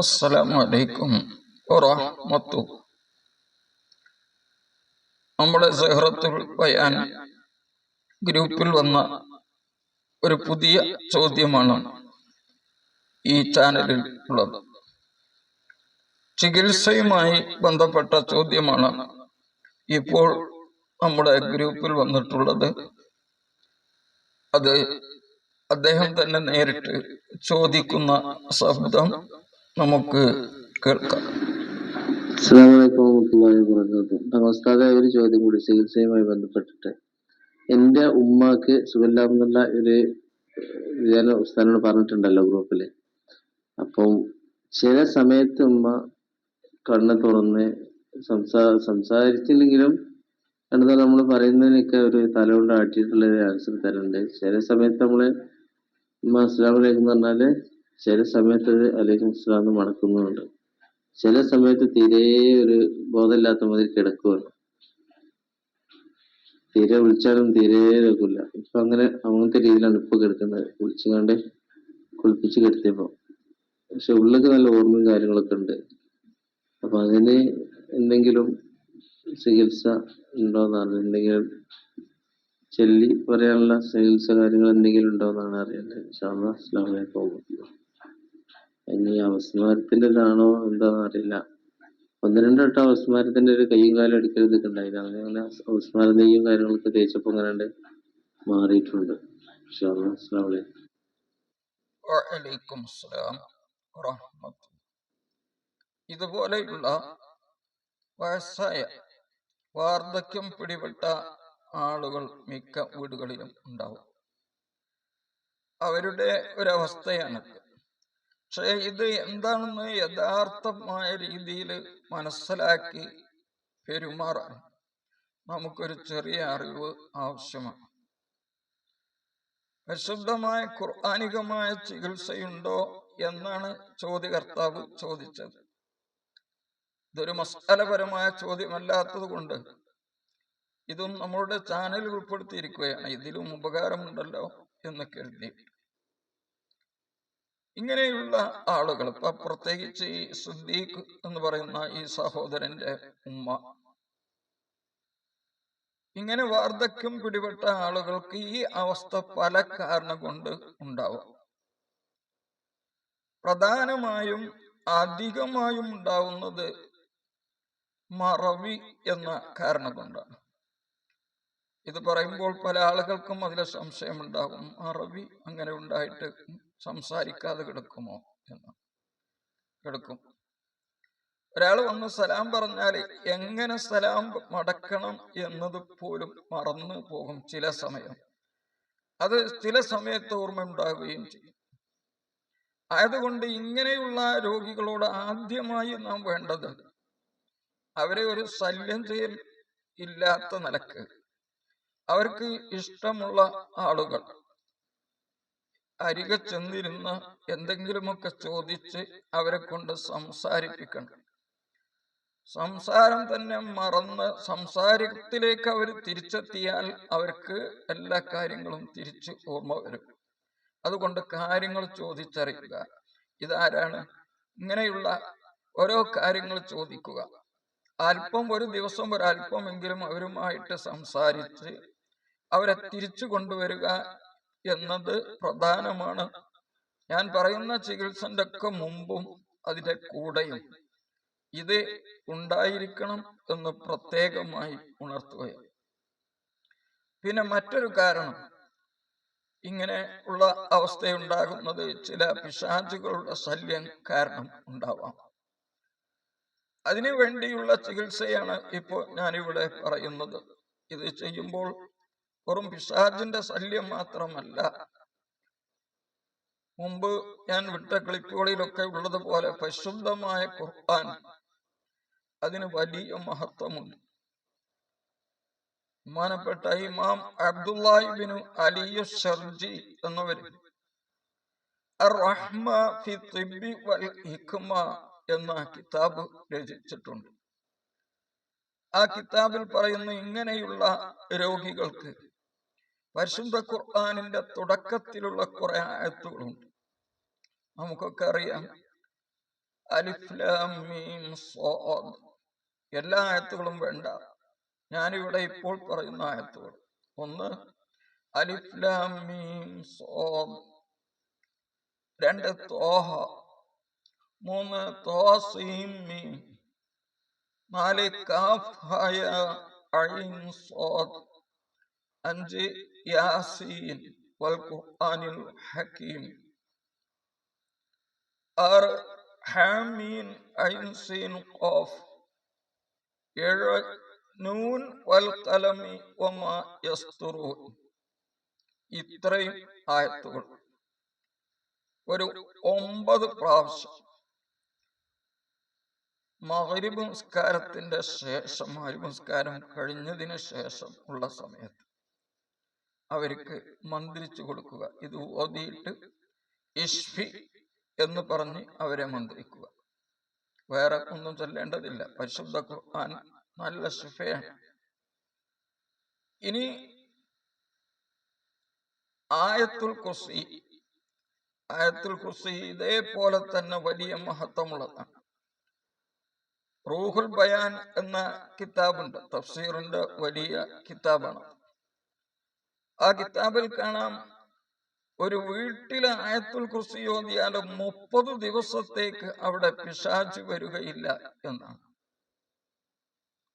അസ്സലാമു അലൈക്കും വറഹ്മത്തു നമ്മുടെ സെഹ്റത്തുൽ ബയാൻ ഗ്രൂപ്പിൽ വന്ന ഒരു പുതിയ ചോദ്യമാണ് ഈ ചാനലിൽ ഉള്ളത്. ചികിത്സയുമായി ബന്ധപ്പെട്ട ചോദ്യമാണ് ഇപ്പോൾ നമ്മുടെ ഗ്രൂപ്പിൽ വന്നിട്ടുള്ളത്. അത് അദ്ദേഹം തന്നെ നേരിട്ട് ചോദിക്കുന്ന ശബ്ദം നമുക്ക് കേൾക്കാം. നമസ്കാരം ഒരു ചോദ്യം കൂടി ചികിത്സയുമായി ബന്ധപ്പെട്ടിട്ട്. എന്റെ ഉമ്മാക്ക് സുഖമില്ലാന്നുള്ള ഒരു ഞാൻ ഉസ്താദിനോട് പറഞ്ഞിട്ടുണ്ടല്ലോ ഗ്രൂപ്പിൽ. അപ്പം ചില സമയത്ത് ഉമ്മ കണ്ണ് തുറന്ന് സംസാ സംസാരിച്ചില്ലെങ്കിലും എന്താ നമ്മൾ പറയുന്നതിനൊക്കെ ഒരു തലകൊണ്ട് ആട്ടിയിട്ടുള്ള ഒരു ആൻസർ തരുന്നുണ്ട് ചില സമയത്ത് നമ്മൾ ഉമ്മ എന്ന് പറഞ്ഞാൽ ചില സമയത്ത് അലൈഹി ഇസ്ലാം മണക്കുന്നുണ്ട് ചില സമയത്ത് തീരെ ഒരു ബോധമില്ലാത്ത മാതിരി കിടക്കുകയാണ് തീരെ വിളിച്ചാലും തീരെ കേൾക്കില്ല ഇപ്പൊ അങ്ങനെ അങ്ങനത്തെ രീതിയിലാണ് ഇപ്പൊ കിടക്കുന്നത്. വിളിച്ചുകൊണ്ട് കുളിപ്പിച്ച് കിടത്തിയപ്പോ. പക്ഷെ ഉള്ളിലേക്ക് നല്ല ഓർമ്മയും കാര്യങ്ങളൊക്കെ ഉണ്ട്. അപ്പൊ അതിന് എന്തെങ്കിലും ചികിത്സ ഉണ്ടോന്നാണ് എന്തെങ്കിലും ചെല്ലി പറയാനുള്ള ചികിത്സ കാര്യങ്ങൾ എന്തെങ്കിലും ഉണ്ടോ എന്നാണ് അറിയേണ്ടത്. അസ്സാം വറഹ്മത്തുള്ളാഹി. ഇനി അവസ്മാരത്തിന്റെതാണോ എന്താണെന്ന് അറിയില്ല. ഒന്ന് രണ്ട് വട്ടം അവസ്മാരത്തിന്റെ ഒരു കൈയും കാലും അടിക്കരുതൊക്കെ ഉണ്ടായില്ല അങ്ങനെ അങ്ങനെ അവസ്മാരം നെയ്യും കാര്യങ്ങളൊക്കെ തേച്ചപ്പോ അങ്ങനെ മാറിയിട്ടുണ്ട്. വറഹ്മത്തുള്ളാഹി. ഇതുപോലെയുള്ള വയസ്സായ വാർദ്ധക്യം പിടിപെട്ട ആളുകൾ മിക്ക വീടുകളിലും ഉണ്ടാവും. അവരുടെ ഒരവസ്ഥയാണ് പക്ഷേ ഇത് എന്താണെന്ന് യഥാർത്ഥമായ രീതിയിൽ മനസ്സിലാക്കി പെരുമാറാൻ നമുക്കൊരു ചെറിയ അറിവ് ആവശ്യമാണ്. വിശുദ്ധമായ ഖുർആാനികമായ ചികിത്സയുണ്ടോ എന്നാണ് ചോദ്യകർത്താവ് ചോദിച്ചത്. ഇതൊരു മസാലപരമായ ചോദ്യമല്ലാത്തത് കൊണ്ട് ഇതും നമ്മളുടെ ചാനലിൽ ഉൾപ്പെടുത്തിയിരിക്കുകയാണ്. ഇതിലും ഉപകാരമുണ്ടല്ലോ എന്ന് കരുതി. ഇങ്ങനെയുള്ള ആളുകൾ ഇപ്പൊ പ്രത്യേകിച്ച് ഈ സുദ്ദീഖ് എന്ന് പറയുന്ന ഈ സഹോദരന്റെ ഉമ്മ. ഇങ്ങനെ വാർദ്ധക്യം പിടിപെട്ട ആളുകൾക്ക് ഈ അവസ്ഥ പല കാരണം കൊണ്ട് ഉണ്ടാവും. പ്രധാനമായും അധികമായും ഉണ്ടാവുന്നത് മറവി എന്ന കാരണം കൊണ്ടാണ്. ഇത് പറയുമ്പോൾ പല ആളുകൾക്കും അതിലെ സംശയമുണ്ടാകും. മറവി അങ്ങനെ ഉണ്ടായിട്ട് സംസാരിക്കാതെ കിടക്കുമോ എന്ന്. കിടക്കും. ഒരാൾ വന്ന് സലാം പറഞ്ഞാൽ എങ്ങനെ സലാം മടക്കണം എന്നത് പോലും മറന്നു പോകും ചില സമയം. അത് ചില സമയത്ത് ഓർമ്മ ഉണ്ടാകുകയും ചെയ്യും. ആയതുകൊണ്ട് ഇങ്ങനെയുള്ള രോഗികളോട് ആദ്യമായി നാം വേണ്ടത് അവരെ ഒരു ശല്യം ചെയ്യൽ ഇല്ലാത്ത നിലയ്ക്ക്. അവർക്ക് ഇഷ്ടമുള്ള ആളുകൾ. അരികെ ചെന്നിരുന്ന് എന്തെങ്കിലുമൊക്കെ ചോദിച്ച് അവരെ കൊണ്ട് സംസാരിപ്പിക്കണം. സംസാരം തന്നെ മറന്ന് സംസാരത്തിലേക്ക് അവർ തിരിച്ചെത്തിയാൽ അവർക്ക് എല്ലാ കാര്യങ്ങളും തിരിച്ച് ഓർമ്മ വരും. അതുകൊണ്ട് കാര്യങ്ങൾ ചോദിച്ചറിയുക. ഇതാരാണ്? ഇങ്ങനെയുള്ള ഓരോ കാര്യങ്ങൾ ചോദിക്കുക. അല്പം ഒരു ദിവസം ഒരല്പമെങ്കിലും അവരുമായിട്ട് സംസാരിച്ച് അവരെ തിരിച്ചു കൊണ്ടുവരിക. എന്നത് പ്രധാനമാണ്. ഞാൻ പറയുന്ന ചികിത്സന്റെ ഒക്കെ മുമ്പും അതിന്റെ കൂടെയും ഇത് ഉണ്ടായിരിക്കണം എന്ന് പ്രത്യേകമായി ഉണർത്തുകയാണ്. പിന്നെ മറ്റൊരു കാരണം ഇങ്ങനെ ഉള്ള അവസ്ഥയുണ്ടാകുന്നത് ചില പിശാചുകളുടെ ശല്യം കാരണം ഉണ്ടാവാം. അതിനു വേണ്ടിയുള്ള ചികിത്സയാണ് ഇപ്പോൾ ഞാനിവിടെ പറയുന്നത്. ഇത് ചെയ്യുമ്പോൾ വെറും പിശാജിന്റെ ശല്യം മാത്രമല്ല. മുമ്പ് ഞാൻ വിട്ട ക്ലിപ്പുകളിലൊക്കെ ഉള്ളതുപോലെ പരിശുദ്ധമായ ഖുർആൻ അതിന് വലിയ മഹത്വമുണ്ട്. ബഹുമാനപ്പെട്ട ഇമാം അബ്ദുല്ലാഹിബിനു അലിയു ഷർജി എന്നവർ എന്ന കിതാബ് രചിച്ചിട്ടുണ്ട്. ആ കിതാബിൽ പറയുന്ന ഇങ്ങനെയുള്ള രോഗികൾക്ക് പരിശുദ്ധ ഖുർആാനിന്റെ തുടക്കത്തിലുള്ള കുറെ ആയത്തുകളുണ്ട്. നമുക്കൊക്കെ അറിയാം. എല്ലാ ആയത്തുകളും വേണ്ട. ഞാനിവിടെ ഇപ്പോൾ പറയുന്ന ആയത്തുകൾ. ഒന്ന് അലിഫ് ലാം മീം സ്വാദ് രണ്ട് തോഹ. മൂന്ന് തോസീം മീം. നാല് കാഫായ അഞ്ച് യാസീൻ വൽ ഖുർആനിൽ ഹക്കീം ആറ് ഹാമീൻ ഐൻ സീൻ ഖാഫ് ഏഴ് നൂൻ വൽ ഖലമി വമാ യസ്തുറൂൻ ഇത്രയും ആയത്തുകൾ. ഒരു ഒമ്പത് പ്രാവശ്യം മകരിബ് നിസ്കാരത്തിന്റെ ശേഷം മകരിബ് നിസ്കാരം കഴിഞ്ഞതിന് ശേഷം ഉള്ള സമയത്ത് അവർക്ക് മന്ത്രിച്ചു കൊടുക്കുക. ഇത് ഓതിയിട്ട് ഇഷ്ഫി എന്ന് പറഞ്ഞ് അവരെ മന്ത്രിക്കുക. വേറെ ഒന്നും ചൊല്ലേണ്ടതില്ല. പരിശുദ്ധ ഖുർആൻ നല്ല ശിഫയാണ് ഇനി ആയത്തുൽ കുർസി. ആയത്തുൽ കുർസി ഇതേപോലെ തന്നെ വലിയ മഹത്വമുള്ളതാണ് റൂഹുൽ ബയാൻ എന്ന കിതാബുണ്ട്. തഫ്സീറിന്റെ വലിയ കിതാബാണ്. ആ കിതാബിൽ കാണാം. ഒരു വീട്ടിലെ ആയത്തുൽ കുർസി ഓതിയാൽ മുപ്പത് ദിവസത്തേക്ക് അവിടെ പിശാച് വരികയില്ല എന്നാണ്.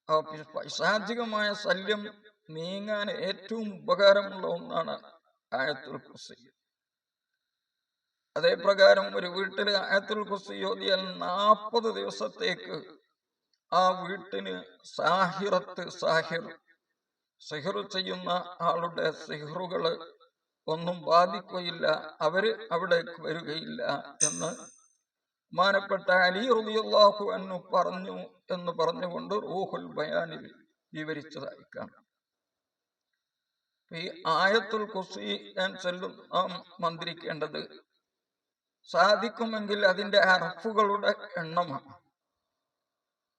ആ പൈശാചികമായ ശല്യം നീങ്ങാൻ ഏറ്റവും ഉപകാരമുള്ള ഒന്നാണ് ആയത്തുൽ കുർസി. അതേപ്രകാരം ഒരു വീട്ടിൽ ആയത്തുൽ കുർസി ഓതിയാൽ നാൽപ്പത് ദിവസത്തേക്ക് ആ വീട്ടിന് സാഹിറത്ത് സാഹിർ സിഹർ ചെയ്യുന്ന ആളുടെ സിഹറുകൾ ഒന്നും ബാധിക്കുകയില്ല. അവർ അവിടേക്ക് വരികയില്ല എന്ന് മാനപ്പെട്ട അലി റളിയല്ലാഹു അൻഹു പറഞ്ഞു എന്ന് പറഞ്ഞുകൊണ്ട് റൂഹുൽ ബയാനിൽ വിവരിച്ചതായി കാണാം. ഈ ആയത്തുൽ കുസി ഞാൻ ചെല്ലും നാം മന്ത്രിക്കേണ്ടത് സാധിക്കുമെങ്കിൽ അതിന്റെ അറഫുകളുടെ എണ്ണമാണ്.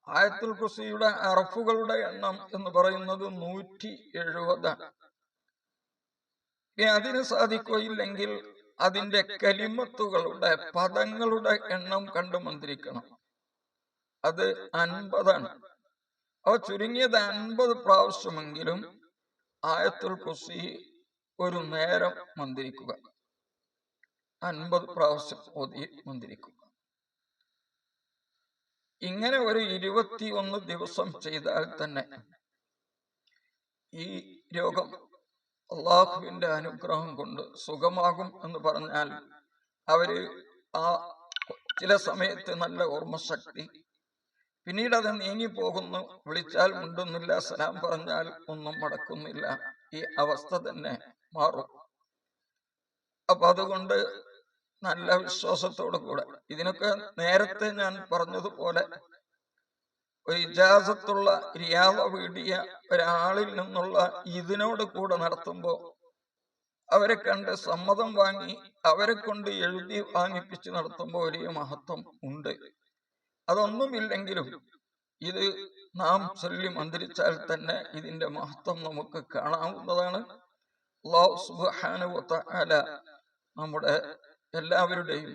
ആയത്തുൽ കുസിയുടെ അറഫുകളുടെ എണ്ണം എന്ന് പറയുന്നത് നൂറ്റി എഴുപതാണ് അതിന് സാധിക്കുകയില്ലെങ്കിൽ അതിന്റെ കലിമത്തുകളുടെ പദങ്ങളുടെ എണ്ണം കണ്ടു മന്ത്രിക്കണം അത് അൻപതാണ്. അവ ചുരുങ്ങിയത് അൻപത് പ്രാവശ്യമെങ്കിലും ആയത്തുൽ കുസി ഒരു നേരം മന്ത്രിക്കുക. അൻപത് പ്രാവശ്യം ഓതി മന്ത്രിക്കുക ഇങ്ങനെ ഒരു ഇരുപത്തി ഒന്ന് ദിവസം ചെയ്താൽ തന്നെ ഈ രോഗം അള്ളാഹുവിന്റെ അനുഗ്രഹം കൊണ്ട് സുഖമാകും എന്ന് പറഞ്ഞാൽ അവർ ആ ചില സമയത്ത് നല്ല ഓർമ്മശക്തി പിന്നീട് അത് നീങ്ങിപ്പോകുന്നു വിളിച്ചാൽ മുണ്ടുന്നില്ല സലാം പറഞ്ഞാൽ ഒന്നും മടക്കുന്നില്ല ഈ അവസ്ഥ തന്നെ മാറും. അപ്പൊ അതുകൊണ്ട് നല്ല വിശ്വാസത്തോടു കൂടെ. ഇതിനൊക്കെ നേരത്തെ ഞാൻ പറഞ്ഞതുപോലെ ഒരു ഇജാസത്തുള്ള റിയാദ വീടിയ ഒരാളിൽ നിന്നുള്ള ഇതിനോട് കൂടെ നടത്തുമ്പോ അവരെ കണ്ട് സമ്മതം വാങ്ങി അവരെ കൊണ്ട് എഴുതി വാങ്ങിപ്പിച്ച് നടത്തുമ്പോൾ വലിയ മഹത്വം ഉണ്ട്. അതൊന്നുമില്ലെങ്കിലും ഇത് നാം ചൊല്ലി മന്ത്രിച്ചാൽ തന്നെ ഇതിന്റെ മഹത്വം നമുക്ക് കാണാവുന്നതാണ്. നമ്മുടെ എല്ലാവരുടെയും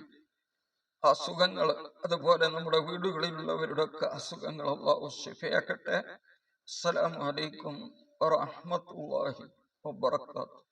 അസുഖങ്ങൾ അതുപോലെ നമ്മുടെ വീടുകളിലുള്ളവരുടെ ഒക്കെ അസുഖങ്ങൾ അള്ളാഹു ശിഫയാക്കട്ടെ. അസ്സലാമലൈക്കും അലൈക്കും വറഹ്മത്തുള്ളാഹി വബറകാതുഹു.